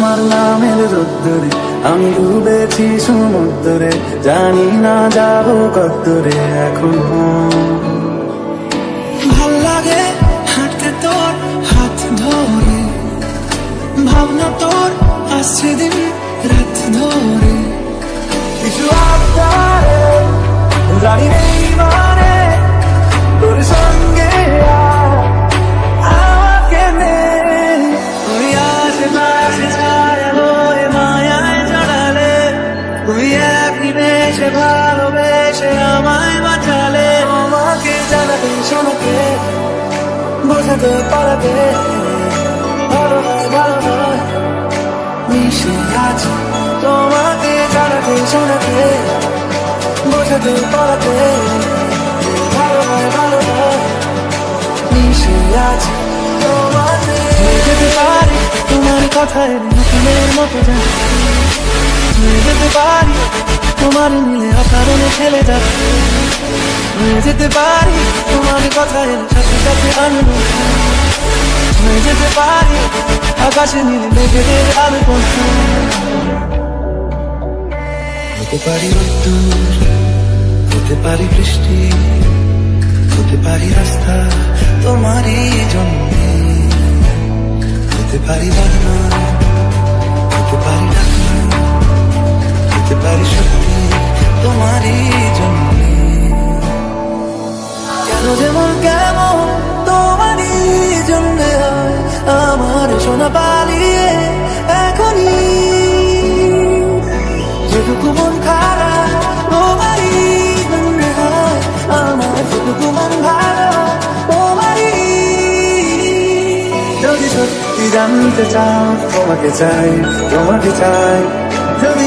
তোমার নামের রোদ্দুরে, আমি ডুবেছি সমুদ্রে, জানি না যাব কদ্দুরে এখন। ভালো লাগে হাঁটতে তোর হাত ধরে, ভাবনা তোর আসছে দিন রাত ধরে। কিছু এক নিমেষে ভালোবেসে আমায় বাঁচালে। আমাকে জানাতে শোনাতে বোঝাতে পারাতে ভালো হয় ভালো হয় মিশে আছি। তোমাকে জানাতে, শোনাতে, বোঝাতে পারাতে ভালো হয় ভালো হয় মিশে আছি। তোমাকে যেতে পারি, তোমার কথায় নতুনের মতো যেন হয়ে যেতে পারি, তোমার মিলে অকারণে খেলে যাবে। হয়ে যেতে পারি, তোমার কথায় সাথে সাথে আমি হয়ে যেতে পারি, আকাশে নীলে মেঘেদের আলো হতে পারি রোদ্দুর হতে পারি বৃষ্টি, হতে পারি রাস্তা তোমারই জন্য। হতে পারি হতে পারি কেন যেমন কেমন তোমারই জন্য আমার সোনা পালিয়ে এখনই। যেটুকু মন খারাপ, তোমারই জন্য আমার যেটুকু মন ভালো তোমারই। যদি সত্যি জানতে চাও, তোমাকে চাই তোমাকে চাই, যদি